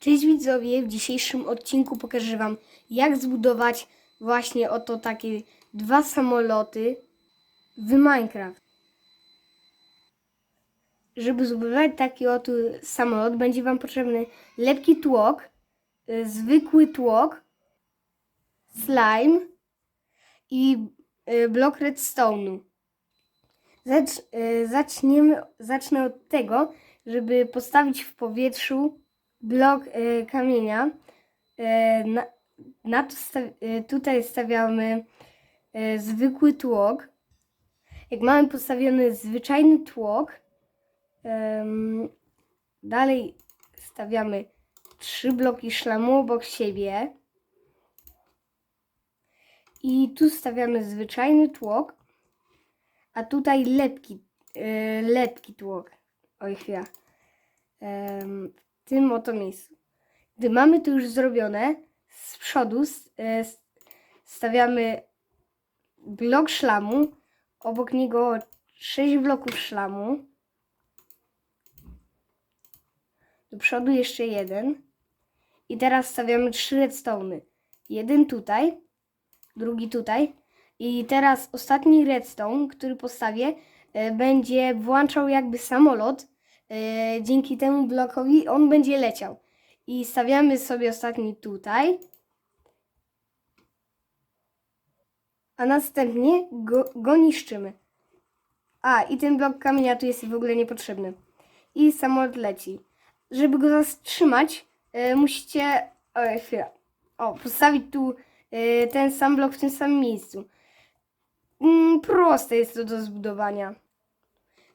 Cześć widzowie, w dzisiejszym odcinku pokażę Wam jak zbudować właśnie oto takie dwa samoloty w Minecraft. Żeby zbudować taki oto samolot będzie Wam potrzebny lepki tłok, y, zwykły tłok, slime i y, blok redstone'u. Zacz, y, zaczniemy, zacznę od tego, żeby postawić w powietrzu blok y, kamienia. Y, na, na to sta, y, tutaj stawiamy y, zwykły tłok. Jak mamy postawiony zwyczajny tłok, ym, dalej stawiamy trzy bloki szlamu obok siebie. I tu stawiamy zwyczajny tłok, a tutaj lepki, y, lepki tłok. Oj, chwila. W tym oto miejscu. Gdy mamy to już zrobione, z przodu e, stawiamy blok szlamu, obok niego 6 bloków szlamu, do przodu jeszcze jeden i teraz stawiamy trzy redstone'y. Jeden tutaj, drugi tutaj i teraz ostatni redstone, który postawię, e, będzie włączał jakby samolot. E, Dzięki temu blokowi on będzie leciał. I stawiamy sobie ostatni tutaj. A następnie go, go niszczymy. A, i ten blok kamienia tu jest w ogóle niepotrzebny. I samolot leci. Żeby go zatrzymać, e, musicie. O, chwila. O, postawić tu e, ten sam blok w tym samym miejscu. Mm, proste jest to do zbudowania.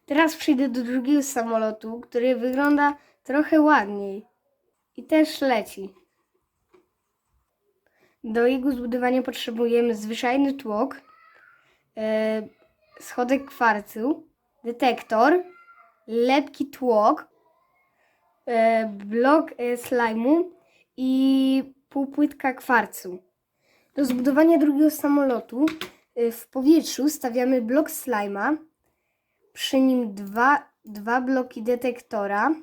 Teraz przejdę do drugiego samolotu, który wygląda trochę ładniej i też leci. Do jego zbudowania potrzebujemy zwyczajny tłok, e, schodek kwarcu, detektor, lepki tłok, e, blok e, slajmu i półpłytka kwarcu. Do zbudowania drugiego samolotu w powietrzu stawiamy blok slajma, przy nim dwa, dwa bloki detektora,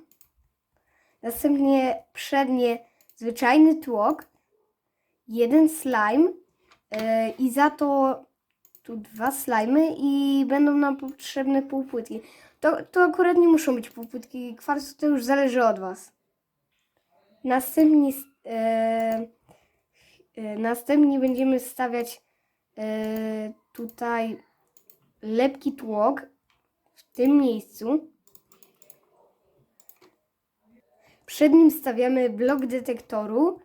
następnie przednie zwyczajny tłok, jeden slime e, i za to tu dwa slimy i będą nam potrzebne półpłytki. To, to akurat nie muszą być półpłytki kwarcu, to już zależy od Was. Następnie, e, e, następnie będziemy stawiać e, tutaj lepki tłok w tym miejscu. Przed nim stawiamy blok detektoru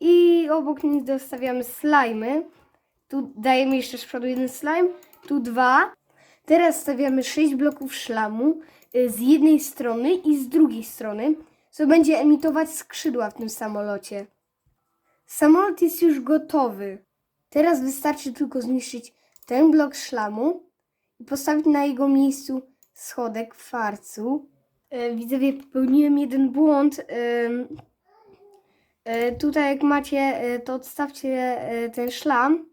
i obok nich dostawiamy slimy. Tu dajemy jeszcze z przodu jeden slime, tu dwa. Teraz stawiamy sześć bloków szlamu y, z jednej strony i z drugiej strony, co będzie emitować skrzydła w tym samolocie. Samolot jest już gotowy. Teraz wystarczy tylko zniszczyć ten blok szlamu postawić na jego miejscu schodek kwarcu. E, Widzowie, popełniłem jeden błąd. Em, e, Tutaj jak macie, e, to odstawcie e, ten szlam.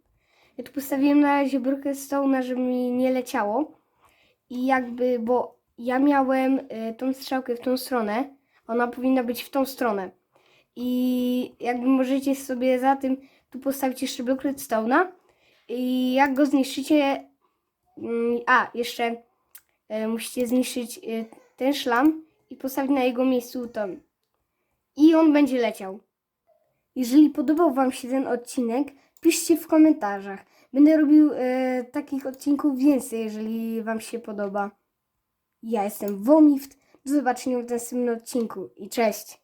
Ja tu postawiłem na razie brokę stołna, żeby mi nie leciało. I jakby, bo ja miałem e, tą strzałkę w tą stronę, ona powinna być w tą stronę. I jakby możecie sobie za tym tu postawić jeszcze blok redstone'a. I jak go zniszczycie, a jeszcze e, musicie zniszczyć e, ten szlam i postawić na jego miejscu ten. I on będzie leciał. Jeżeli podobał Wam się ten odcinek, piszcie w komentarzach. Będę robił e, takich odcinków więcej, jeżeli Wam się podoba. Ja jestem Womift. Do zobaczenia w następnym odcinku i cześć!